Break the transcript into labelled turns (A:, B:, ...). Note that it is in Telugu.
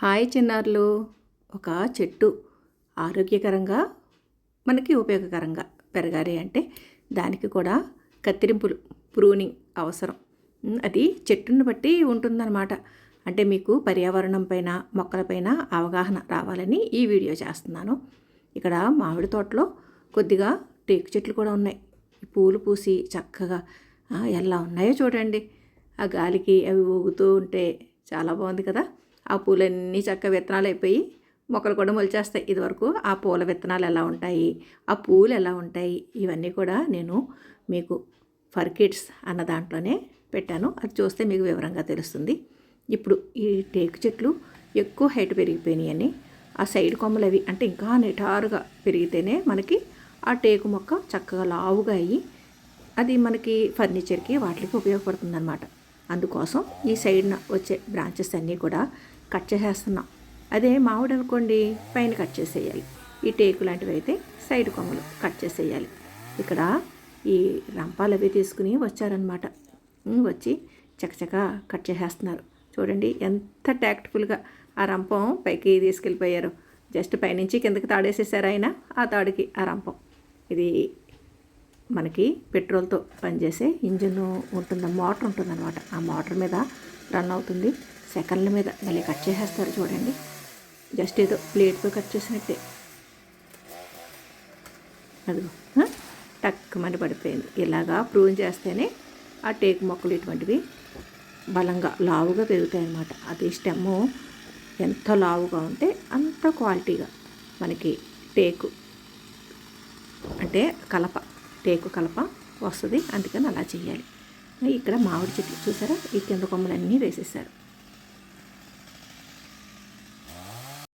A: హాయ్ చిన్నారులు. ఒక చెట్టు ఆరోగ్యకరంగా మనకి ఉపయోగకరంగా పెరగాలి అంటే దానికి కూడా కత్తిరింపులు ప్రూనింగ్ అవసరం. అది చెట్టును బట్టి ఉంటుందన్నమాట. అంటే మీకు పర్యావరణం పైన మొక్కలపైన అవగాహన రావాలని ఈ వీడియో చేస్తున్నాను. ఇక్కడ మామిడి తోటలో కొద్దిగా టేకు చెట్లు కూడా ఉన్నాయి. పూలు పూసి చక్కగా ఎలా ఉన్నాయో చూడండి. ఆ గాలికి అవి ఊగుతూ ఉంటే చాలా బాగుంది కదా. ఆ పూలన్నీ చక్క విత్తనాలు అయిపోయి మొక్కలు కూడా మొలిచేస్తాయి. ఇదివరకు ఆ పూల విత్తనాలు ఎలా ఉంటాయి ఆ పూలు ఎలా ఉంటాయి ఇవన్నీ కూడా నేను మీకు ఫర్ కిడ్స్ అన్న దాంట్లోనే పెట్టాను. అది చూస్తే మీకు వివరంగా తెలుస్తుంది. ఇప్పుడు ఈ టేకు చెట్లు ఎక్కువ హైట్ పెరిగిపోయినాయని ఆ సైడ్ కొమ్మలు అవి అంటే ఇంకా నిటారుగా పెరిగితేనే మనకి ఆ టేకు మొక్క చక్కగా లావుగా అయ్యి అది మనకి ఫర్నిచర్కి వాటికి ఉపయోగపడుతుందన్నమాట. అందుకోసం ఈ సైడ్న వచ్చే బ్రాంచెస్ అన్నీ కూడా కట్ చేసేస్తున్నాం. అదే మామిడి అనుకోండి పైన కట్ చేసేయాలి. ఈ టేకు లాంటివి అయితే సైడ్ కొమ్మలు కట్ చేసేయాలి. ఇక్కడ ఈ రంపాలు అవి తీసుకుని వచ్చారనమాట వచ్చి చకచక కట్ చేసేస్తున్నారు. చూడండి ఎంత ట్యాక్ట్ఫుల్గా ఆ రంపం పైకి తీసుకెళ్ళిపోయారు. జస్ట్ పైనుంచి కిందకి తాడేసేసారు ఆయన ఆ తాడుకి ఆ రంపం. ఇది మనకి పెట్రోల్తో పనిచేసే ఇంజిన్ ఉంటుంది మోటార్ ఉంటుందన్నమాట. ఆ మోటార్ మీద రన్ అవుతుంది. సెకండ్ల మీద మళ్ళీ కట్ చేసేస్తారు చూడండి. జస్ట్ ఏదో ప్లేట్తో కట్ చేసినట్టే. అదిగో టక్కుమని పడిపోయింది. ఇలాగా ప్రూవ్ చేస్తేనే ఆ టేకు మొక్కలు ఇటువంటివి బలంగా లావుగా పెరుగుతాయి అన్నమాట అది స్టెమ్ ఎంత లావుగా ఉంటే అంత క్వాలిటీగా మనకి టేకు అంటే కలప టేకు కలప వస్తుంది. అందుకని అలా చేయాలి ఇక్కడ మామిడి చెట్లు చూసారా? ఈ కింద కొమ్మలన్నీ వేసేసారు.